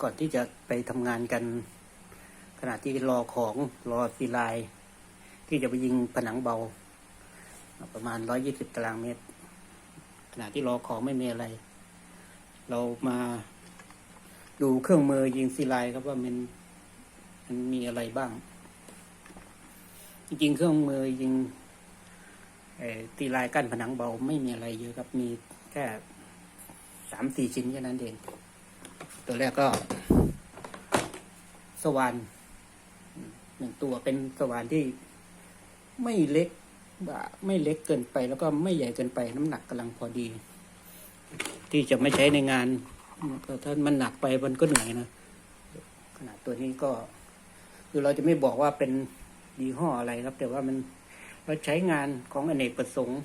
ก่อนที่จะไปทำงานกัน ขณะที่รอของรอซีไลที่จะไปยิงผนังเบา ประมาณร้อยี่สิบตารางเมตร ขณะที่รอของไม่มีอะไร เรามาดูเครื่องมือยิงซีไลครับว่ามันมันมีอะไรบ้าง จริงๆเครื่องมือยิงตีลายกั้นผนังเบาไม่มีอะไรเยอะครับมีแค่สามสี่ชิ้นแค่นั้นเอง ตัวแรกก็สว่านหนึ่งตัวเป็นสว่านที่ไม่เล็กไม่เล็กเกินไป แล้วก็ไม่ใหญ่เกินไป น้ำหนักกำลังพอดี ที่จะไม่ใช้ในงานถ้ามันหนักไปมันก็เหนื่อยนะขนาดตัวนี้ก็ คือเราจะไม่บอกว่าเป็นยี่ห้ออะไรครับ แต่ว่ามันเราใช้งานของอเนกประสงค์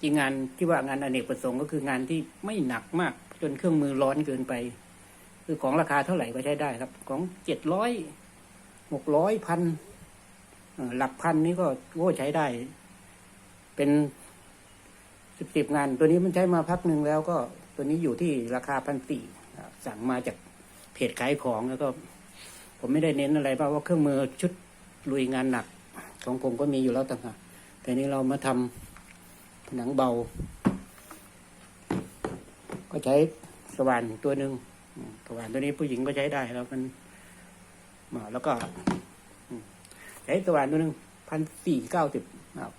จริงงานที่ว่างานอเนกประสงค์ก็คืองานที่ไม่หนักมาก จนเครื่องมือร้อนเกินไป คือของราคาเท่าไหร่ก็ใช้ได้ครับ ของเจ็ดร้อยหกร้อยพันหลักพันนี่ก็โอ้ใช้ได้ เป็นสิบสิบงาน ตัวนี้มันใช้มาพักหนึ่งแล้วก็ตัวนี้อยู่ที่ราคาพันสี่สั่งมาจากเพจขายของแล้วก็ ผมไม่ได้เน้นอะไรเพราะว่าเครื่องมือชุดลุยงานหนัก ของผมก็มีอยู่แล้วต่างหากแต่นี้เรามาทำ ผนังเบา ก็ใช้สว่านตัวหนึ่งสว่านตัวนี้ผู้หญิงก็ใช้ได้แล้วมันมาแล้วก็ใช้สว่านตัวหนึ่งพันสี่เก้าสิบ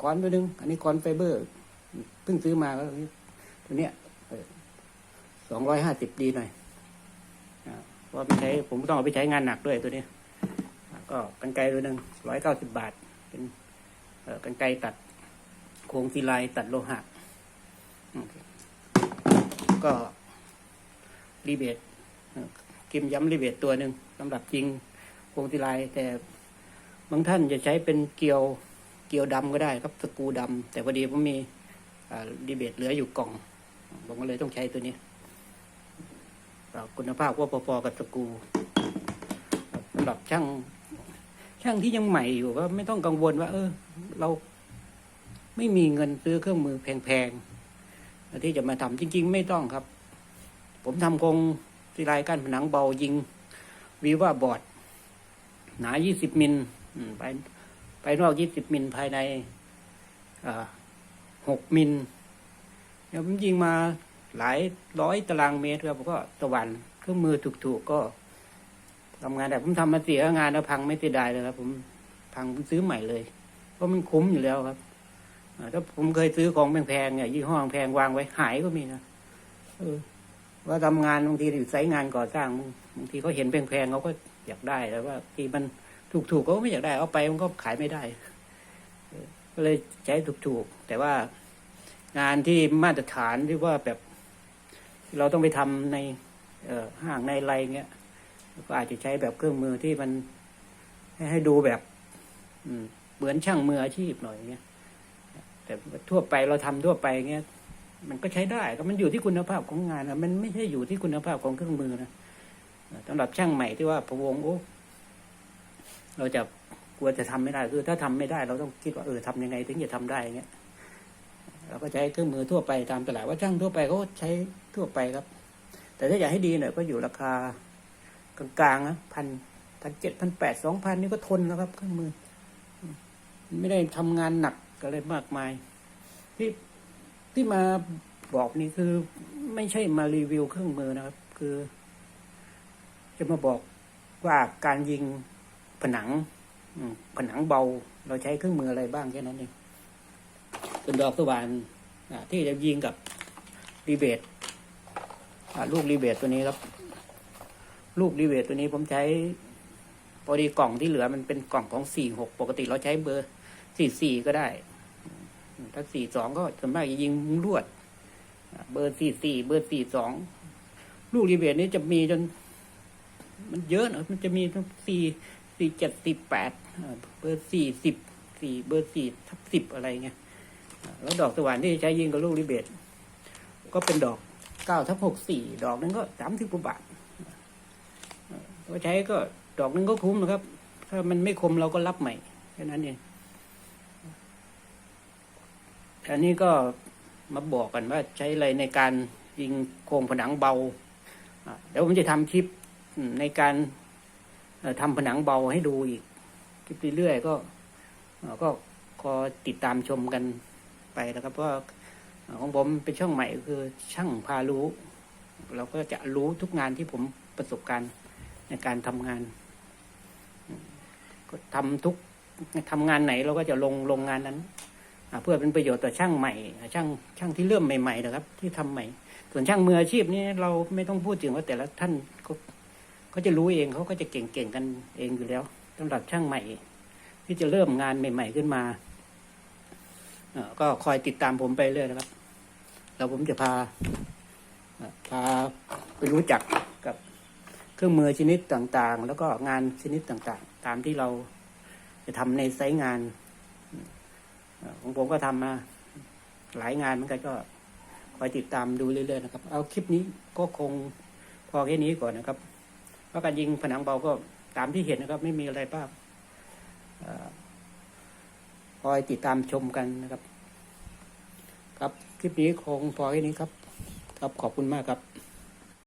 คอนตัวหนึ่งอันนี้คอนไฟเบอร์เพิ่งซื้อมาก็ตัวเนี้ยสองร้อยห้าสิบดีหน่อยเพราะว่าไปใช้ผมต้องเอาไปใช้งานหนักด้วยตัวนี้ ก็กันไกลตัวหนึ่งร้อยเก้าสิบบาท เป็นกันไกลตัด โครงซีลน์ตัดโลหะก็รีเบทเอ่อกิมย้ำรีเบทตัวหนึ่งสำหรับยิงโครงซีลน์แต่บางท่านจะใช้เป็นเกลียวเกลียวดำก็ได้ครับสกูดำแต่พอดีผมมีรีเบทเหลืออยู่กล่อง ผมก็เลยต้องใช้ตัวนี้คุณภาพก็พอๆกับสกูสำหรับช่างช่างที่ยังใหม่อยู่ก็ไม่ต้องกังวลว่า เออ เรา ไม่มีเงินซื้อเครื่องมือแพงๆที่จะมาทำจริง ๆ ไม่ต้องครับ ผมทำกรงทีลายกั้นผนังเบายิงวีว่าบอร์ดหนา20มิลอืมไปไปนอก20มิลภายในอ่6มิลเดี๋ยผมยิงมาหลายร้อยตารางเมตรครับผมก็ตะวันเครื่องมือถูกๆก็ทำงานแต่ผมทำมาเสียงานแล้วพังไม่เสียดายเลยครับ ผมพังผมซื้อใหม่เลย เพราะมันคุ้มอยู่แล้วครับ ถ้าผมเคยซื้อของแพงๆเนี่ยยี่ห้อแพงวางไว้หายก็มีนะเออ ว่าทำงานบางทีอยู่ไซต์งานก่อสร้างบางทีเขาเห็นแพงๆเขาก็อยากได้แต่ว่าทีมันถูกๆเขาก็ไม่อยากได้เอาไปมันก็ขายไม่ได้ก็เลยใช้ถูกๆแต่ว่างานที่มาตรฐานที่ว่าแบบ เราต้องไปทำใน เอห้างในไรเงี้ยก็อาจจะใช้แบบเครื่องมือที่มันให้ดูแบบ อืมเหมือนช่างมืออาชีพหน่อยเงี้ย แต่ทั่วไปเราทำทั่วไปเงี้ยมันก็ใช้ได้ก็มันอยู่ที่คุณภาพของงานนะมันไม่ใช่อยู่ที่คุณภาพของเครื่องมือนะสำหรับช่างใหม่ที่ว่าพะวงโอ้เราจะกลัวจะทำไม่ได้คือ ถ้าทำไม่ได้ เราต้องคิดว่าเออทำยังไง ถึงจะทำได้เงี้ยเราก็ใช้เครื่องมือทั่วไปตามตลาดว่าช่างทั่วไปเขาก็ใช้ทั่วไปครับ แต่ถ้าอยากให้ดีหน่อยก็อยู่ราคากลางๆนะพันพันเจ็ดพันแปดสองพันนี่ก็ทนแล้วครับ เครื่องมือ ไม่ได้ทำงานหนัก อะไรมากมาย ที่ที่มาบอกนี่คือไม่ใช่มารีวิวเครื่องมือนะครับ คือ จะมาบอกว่าการยิงผนังผนังเบาเราใช้เครื่องมืออะไรบ้างแค่นั้นเองเป็นดอกสว่านที่จะยิงกับรีเบทอ่าลูกรีเบทตัวนี้ครับ ลูกรีเบทตัวนี้ผมใช้พอดีกล่องที่เหลือมันเป็นกล่องของสี่หกปกติเราใช้เบอร์สี่สี่ก็ได้ ถ้าสี่สองก็ส่วนมากจะยิงลวด เบอร์สี่สี่เบอร์สี่สองลูกรีเบทนี้จะมีจน มันเยอะนะมันจะมีทั้งสี่สี่เจ็ดสี่แปดเบอร์สี่สิบสี่เบอร์สี่ทับสิบอะไรเงี้ยแล้วดอกสว่านที่ใช้ยิงกับลูกริเบตก็เป็นดอกเก้าทับหกสี่ดอกนึงก็สามสิบกว่าบาทก็ใช้ก็ดอกนึงก็คุ้มนะครับ ถ้ามันไม่คมเราก็รับใหม่แค่นั้นเอง อันนี้ก็มาบอกกันว่าใช้อะไรในการยิงโครงผนังเบาเดี๋ยวผมจะทำคลิปในการเอ่อทำผนังเบาให้ดูอีก คลิปเรื่อยๆก็ก็ขอติดตามชมกันไปนะครับเพราะของผมเป็นช่องใหม่คือช่างพารู้ เราก็จะรู้ทุกงานที่ผมประสบการณ์ในการทำงาน ก็ทำทุกทำงานไหนเราก็จะลงลงงานนั้น เพื่อเป็นประโยชน์ต่อช่างใหม่ ช่างช่างที่เริ่มใหม่ๆนะครับ ที่ทำใหม่ ส่วนช่างมืออาชีพนี่เราไม่ต้องพูดถึงว่าแต่ละท่านก็เขาจะรู้เองเขาก็จะเก่งๆกันเองอยู่แล้วสำหรับช่างใหม่ ที่จะเริ่มงานใหม่ ๆขึ้นมาเอก็คอยติดตามผมไปเรื่อยนะครับแล้วผมจะพาพาไปรู้จักกับเครื่องมือชนิดต่างๆ แล้วก็งานชนิดต่างๆ ตามที่เราจะทำในไซต์งาน ของผมก็ทำมา หลายงานเหมือนกันก็คอยติดตามดูเรื่อยๆนะครับ เอาคลิปนี้ก็คงพอแค่นี้ก่อนนะครับเพราะการยิงผนังเบาก็ตามที่เห็นนะครับ ไม่มีอะไรบ้างคอยติดตามชมกันนะครับ ครับคลิปนี้คงพอแค่นี้ครับ ครับขอบคุณมากครับ